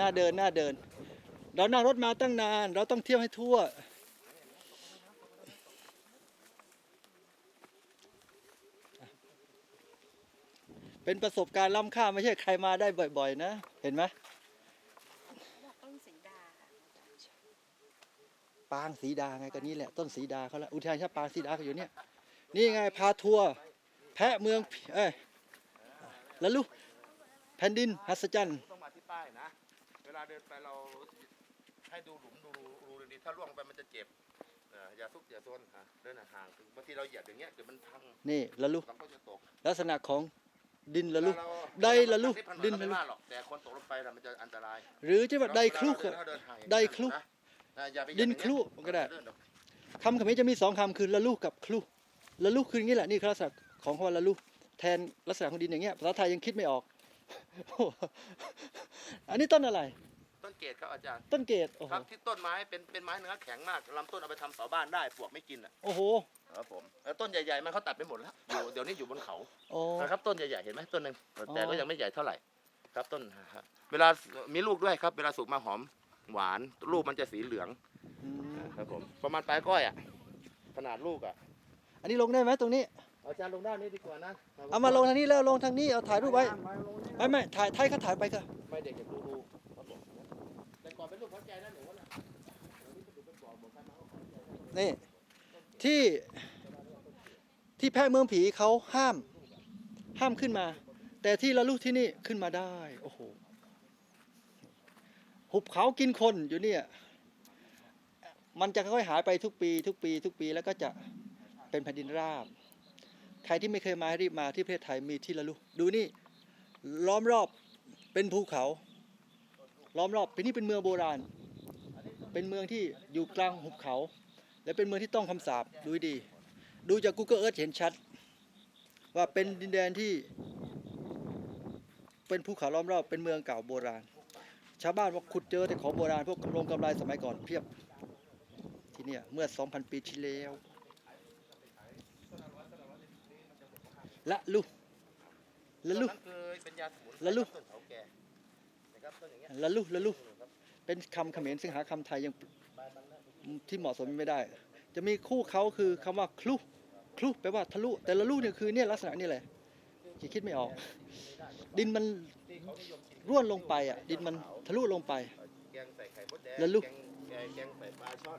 น่าเดินน่าเดิน เรานั่งรถมาตั้งนาน เราต้องเที่ยวให้ทั่ว เป็นประสบการณ์ล้ำค่าไม่ใช่ใครมาได้บ่อย ๆ นะ เห็นไหมต้นสีดาปางสีดาไงก็นี่แหละต้นสีดาเขาละอุทยานชาติปางสีดาก็อยู่เนี่ย นี่ไงพาทัวร์แพะเมืองเอ้ยแล้วลูกแผ่นดินหัศจรรย์ต้องมาที่ป้ายนะ วลาเดินไปเราให้ดูหลุมดูรูดีๆถ้าล่วงไปมันจะเจ็บเอ่ออย่าซุกอย่าซนอะเดินห่างๆคือบางทีเราเหยียบอย่างเงี้ยเดี๋ยวมันพังนี่ละลูกเราก็จะตกลักษณะของดินละลูกเวาเราได้ละลูกดิดินละลูกว่าหรอกแต่คนตกลงไปน่ะมันจะอันตรายหรือจะว่าไดคลุกเวอะ เราเดินห่างไดคลุนะนะอย่าไปเหยียบดินคลุเงี้ยมันก็ได้เนหรอกคำเขมรจะมีสองคำคือละลูกกับคลุละลูกคืออย่างนี้แหละนี่คือลักษณะของคำว่าละลูกแทนลักษณะของดินอย่างเงี้ยภาษาไทยยังคิดไม่ออกอั นนี้ต้นอะไร ต้นเกศครับอาจารย์ ต้นเกตโอ้โหครับที่ต้นไม้เป็นเป็นไม้เนื้อแข็งมากลำต้นเอาไปทำเสาบ้านได้ปลวกไม่กินอะโอ้โหครับผมแล้วต้นใหญ่ๆมันเขาตัดไปหมดแล้วอยู่เดี๋ยวนี้อยู่บนเขาโอ้ นะครับต้นใหญ่ๆเห็นไหมต้นหนึ่งแต่อ๋อก็ยังไม่ใหญ่เท่าไหร่ครับต้นครับเวลามีลูกด้วยครับ เวลาสุกมาหอมหวานลูกมันจะสีเหลืองอืมครับผมประมาณปลายก้อยอะขนาดลูกอะ อันนี้ลงได้ไหมตรงนี้ เอาจารย์ลงด้านนี้ดีกว่านะเอามาลงทางนี้แล้วลงทางนี้เอาถ่ายรูปไว้ไม่ไม่ถ่ายถ่ายก็ถ่ายไปก็ไม่เด็กอยากดูดูครับผมแต่ก่อนเป็นลูกเข้าใจนะหนูว่าน่ะเดี๋ยวนี้ก็ดูเป็นบ่อหมดใครมาก็เข้าใจนี่ที่ที่แพะเมืองผีเขาห้ามห้ามขึ้นมา แต่ที่ละลูกที่นี่ขึ้นมาได้โอ้โหหุบเขากินคนอยู่เนี่ยมันจะค่อยๆหายไปทุกปี ทุกปี ทุกปีแล้วก็จะเป็นแผ่นดินราบ ใครที่ไม่เคยมาให้รีบมาที่ประเทศไทยมีที่ละลูกดูนี่ล้อมรอบเป็นภูเขา ล้อมรอบเป็นนี่เป็นเมืองโบราณ เป็นเมืองที่อยู่กลางหุบเขา และเป็นเมืองที่ต้องคำสาปดูให้ดี ดูจาก Google Earth เห็นชัด ว่าเป็นดินแดนที่ เป็นภูเขาล้อมรอบเป็นเมืองเก่าโบราณ ชาวบ้านว่าขุดเจอแต่ของโบราณพวกกำลงกำไรสมัยก่อนเพียบที่เนี่ยเมื่อ 2,000 ปีที่แล้ว ละลูละลูต้นนั้นคือเป็นยาสมุนไพรแล้วลูก ต้นเถาแก่นะครับต้นอย่างเงี้ยละลูละลูเป็นคำเขมรซึ่งหาคำไทยยังที่เหมาะสมไม่ได้ จะมีคู่เขาคือคำว่าคลุคลุแปลว่าทะลุ แต่ละลูเนี่ยคือเนี่ยลักษณะนี่แหละที่คิดไม่ออก ดินมันที่เขานิยมกินร่วนลงไปอะ ดินมันทะลุลงไป แกงใส่ไข่มดแดงแล้วลูก แกงแกงใส่ปลาช่อน